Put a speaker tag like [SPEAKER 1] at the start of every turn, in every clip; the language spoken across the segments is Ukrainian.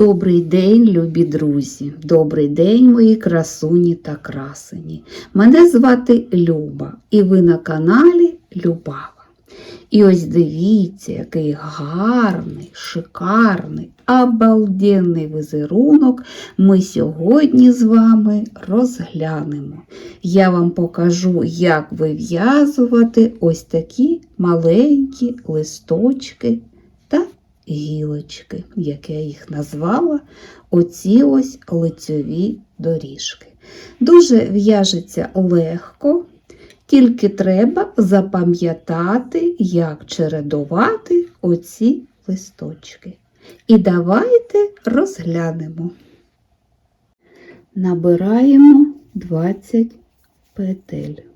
[SPEAKER 1] Добрий день, любі друзі! Добрий день, мої красуні та красені. Мене звати Люба, і ви на каналі Любава. І ось дивіться, який гарний, шикарний, обалденний візерунок ми сьогодні з вами розглянемо. Я вам покажу, як вив'язувати ось такі маленькі листочки гілочки, як я їх назвала, оці ось лицьові доріжки. Дуже в'яжеться легко, тільки треба запам'ятати, як чередувати оці листочки. І давайте розглянемо. Набираємо 20 петель.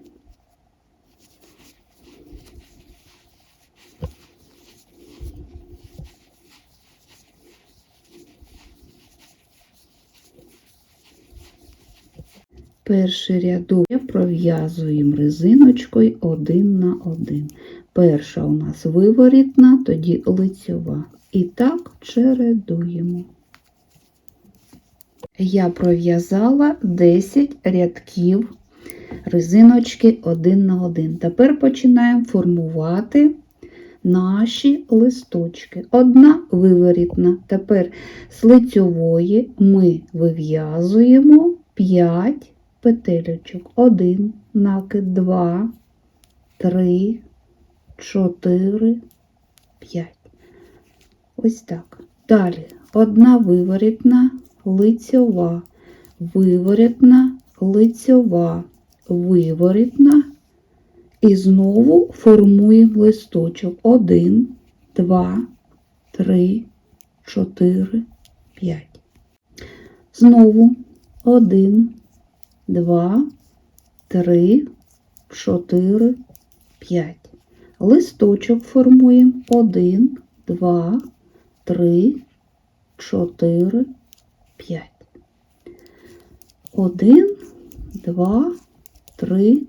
[SPEAKER 1] Перший рядок пров'язуємо резиночкою один на один. Перша у нас виворітна, тоді лицьова. І так чередуємо. Я пров'язала 10 рядків резиночки один на один. Тепер починаємо формувати наші листочки. Одна виворітна. Тепер з лицьової ми вив'язуємо 5 петелечок. Один, накид, два, три, чотири, п'ять. Ось так. Далі одна виворітна, лицьова, виворітна, лицьова, виворітна. І знову формуємо листочок. Один, два, три, чотири, п'ять. Знову один, два, три, чотири, п'ять. Листочок формуємо один, два, три, чотири, п'ять. Один, два, три,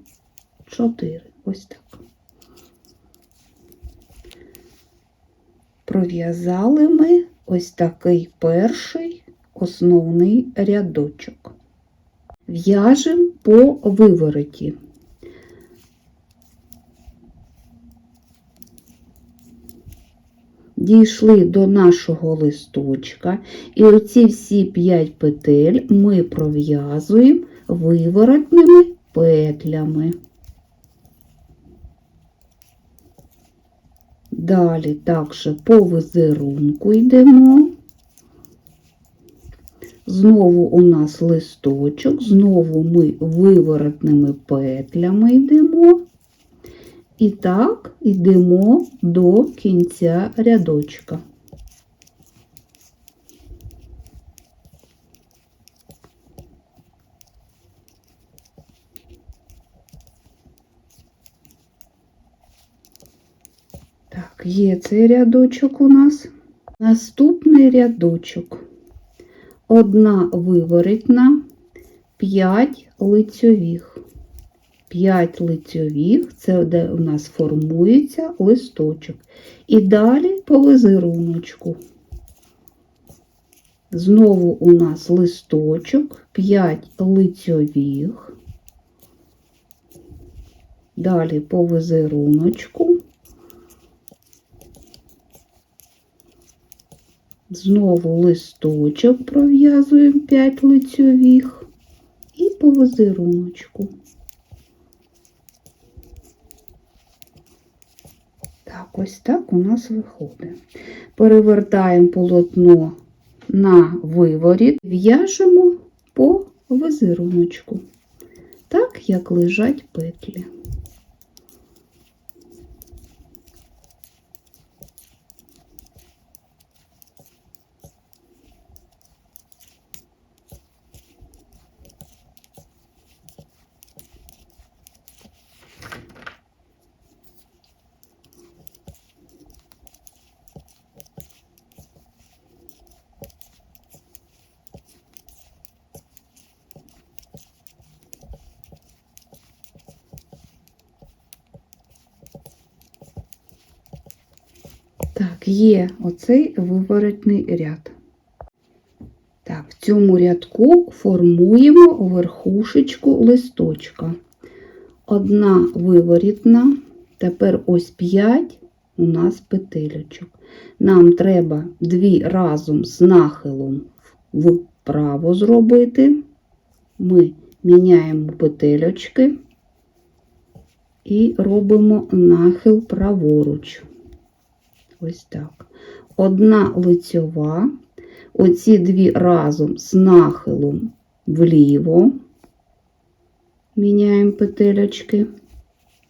[SPEAKER 1] чотири. Ось так. Пров'язали ми ось такий перший основний рядочок. В'яжемо по вивороті. Дійшли до нашого листочка, і оці всі 5 петель ми пров'язуємо виворотними петлями. Далі також по візерунку йдемо. Знову у нас листочок, знову ми виворотними петлями йдемо. І так йдемо до кінця рядочка. Так, є цей рядочок у нас. Наступний рядочок одна виворітна, 5 лицьових. 5 лицьових це де у нас формується листочок. І далі по візеруночку. Знову у нас листочок, 5 лицьових. Далі по візеруночку. Знову листочок пров'язуємо 5 лицьових і по візеруночку. Так, ось так у нас виходить. Перевертаємо полотно на виворіт, в'яжемо по візеруночку, так, як лежать петлі. Так, є оцей виворотний ряд. Так, в цьому рядку формуємо верхушечку листочка. Одна виворітна, тепер ось 5 у нас петелечок. Нам треба дві разом з нахилом вправо зробити. Ми міняємо петельочки і робимо нахил праворуч. Ось так. Одна лицьова, оці дві разом з нахилом вліво, міняємо петельочки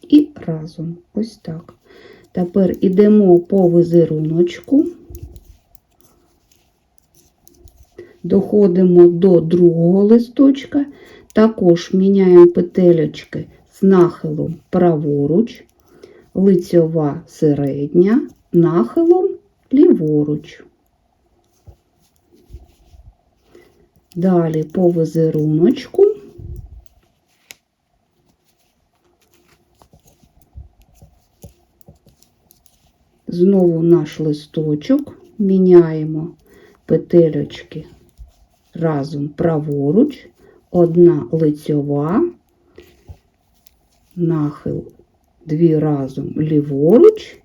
[SPEAKER 1] і разом. Ось так. Тепер йдемо по візеруночку, доходимо до другого листочка, також міняємо петелечки з нахилом праворуч, лицьова середня, нахилом ліворуч. Далі по візеруночку. Знову наш листочок, міняємо петельочки разом праворуч, одна лицьова, нахил дві разом ліворуч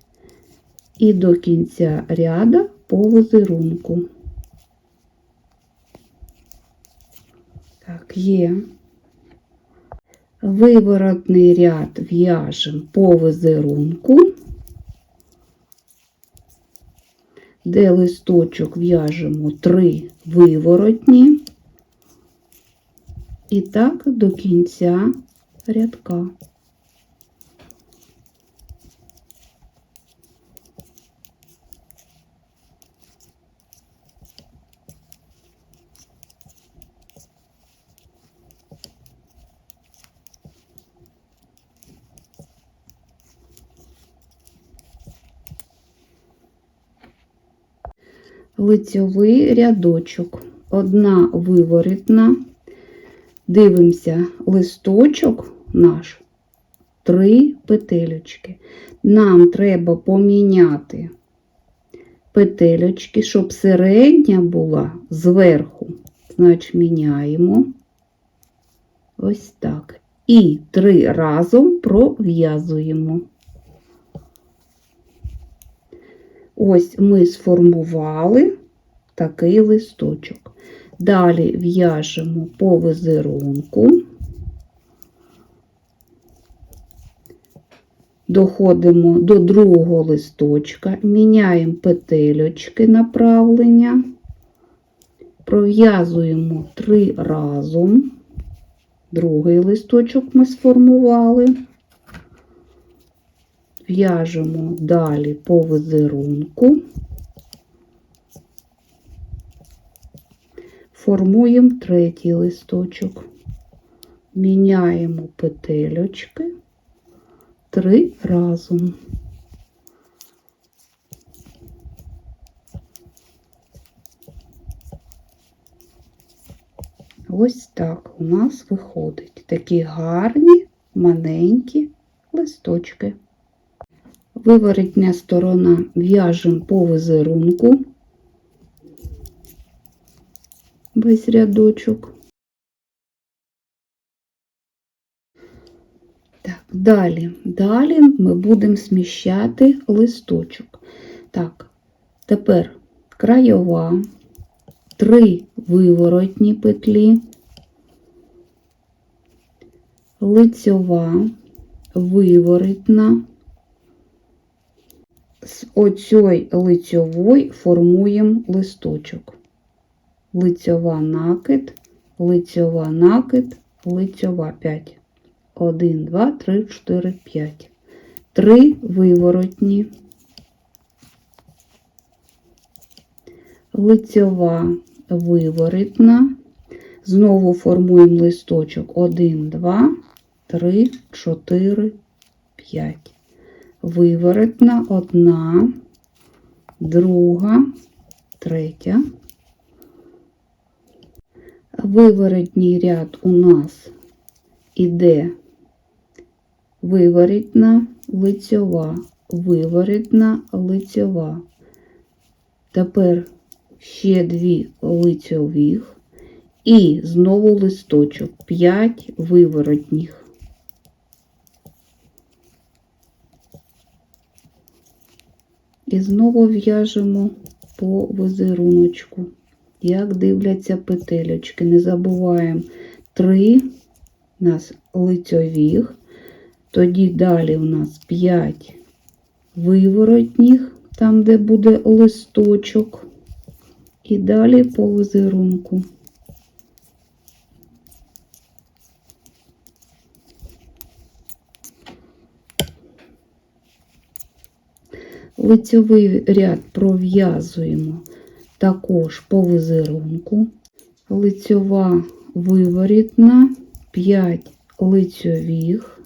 [SPEAKER 1] і до кінця ряда по візерунку. Так, є. Виворотний ряд в'яжемо по візерунку, де листочок в'яжемо три виворотні, і так до кінця рядка. Лицьовий рядочок, одна виворітна, дивимося листочок наш, три петелечки. Нам треба поміняти петелечки, щоб середня була зверху. Значить, міняємо ось так. І три разом пров'язуємо. Ось ми сформували такий листочок. Далі в'яжемо по візерунку, доходимо до другого листочка, міняємо петельочки направлення, пров'язуємо три разом. Другий листочок ми сформували. В'яжемо далі по візерунку, формуємо третій листочок, міняємо петельочки три разом. Ось так у нас виходить такі гарні, маленькі листочки. Виворотня сторона в'яжемо по візерунку, весь рядочок. Так, далі, далі ми будемо сміщати листочок. Так, тепер краєва, три виворотні петлі, лицьова, виворотна, з оцій лицьової формуємо листочок. Лицьова накид, лицьова накид, лицьова 5. 1, 2, 3, 4, 5. 3 виворотні. Лицьова виворотна. Знову формуємо листочок 1, 2, 3, 4, 5 виворотна одна, друга, третя. Виворотній ряд у нас іде виворотна, лицьова, виворотна, лицьова. Тепер ще дві лицьових і знову листочок 5 виворотніх. І знову в'яжемо по візеруночку. Як дивляться петелечки. Не забуваємо 3 у нас лицьових, тоді далі у нас 5 виворотніх, там, де буде листочок, і далі по візерунку. Лицьовий ряд пров'язуємо також по візерунку. Лицьова виворітна, 5 лицьових,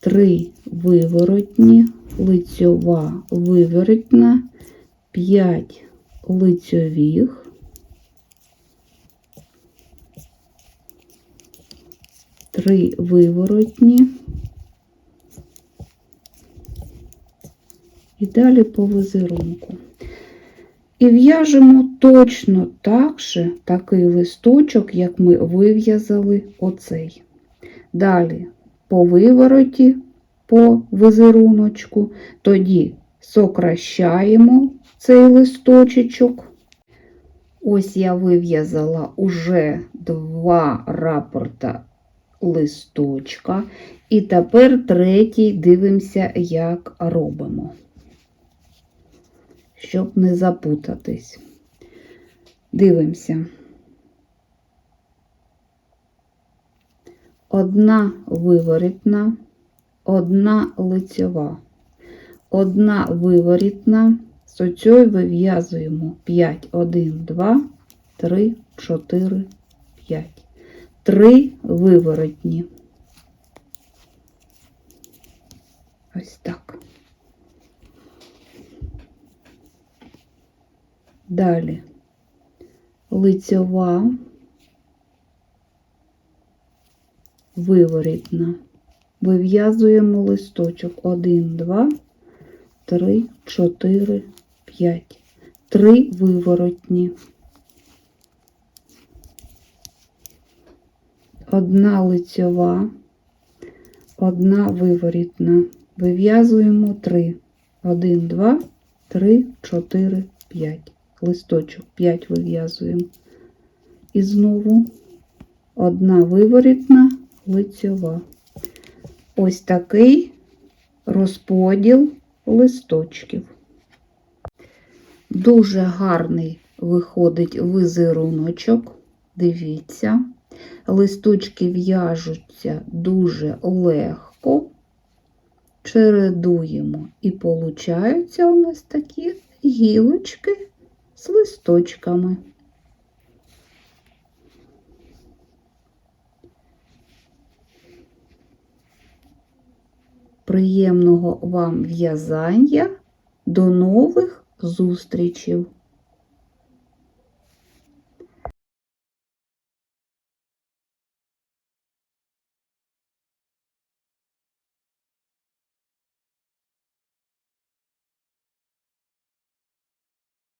[SPEAKER 1] 3 виворотні, лицьова виворотна, 5 лицьових, 3 виворотні, і далі по візерунку. І в'яжемо точно так же такий листочок, як ми вив'язали оцей. Далі по вивороті, по візеруночку, тоді сокращаємо цей листочечок. Ось я вив'язала уже два рапорта листочка. І тепер третій дивимося, як робимо щоб не запутатись. Дивимося. Одна виворітна, одна лицьова, одна виворітна, з оцьою вив'язуємо 5, 1, 2, 3, 4, 5. Три виворотні. Ось так. Далі лицьова, виворітна. Вив'язуємо листочок 1, 2, 3, 4, 5. Три виворотні. Одна лицьова, одна виворітна. Вив'язуємо 3. 1, 2, 3, 4, 5 листочок 5 вив'язуємо. І знову одна виворітна лицьова. Ось такий розподіл листочків. Дуже гарний виходить визеруночок. Дивіться, листочки в'яжуться дуже легко, чередуємо, і получаються у нас такі гілочки з листочками. Приємного вам в'язання. До нових зустрічей!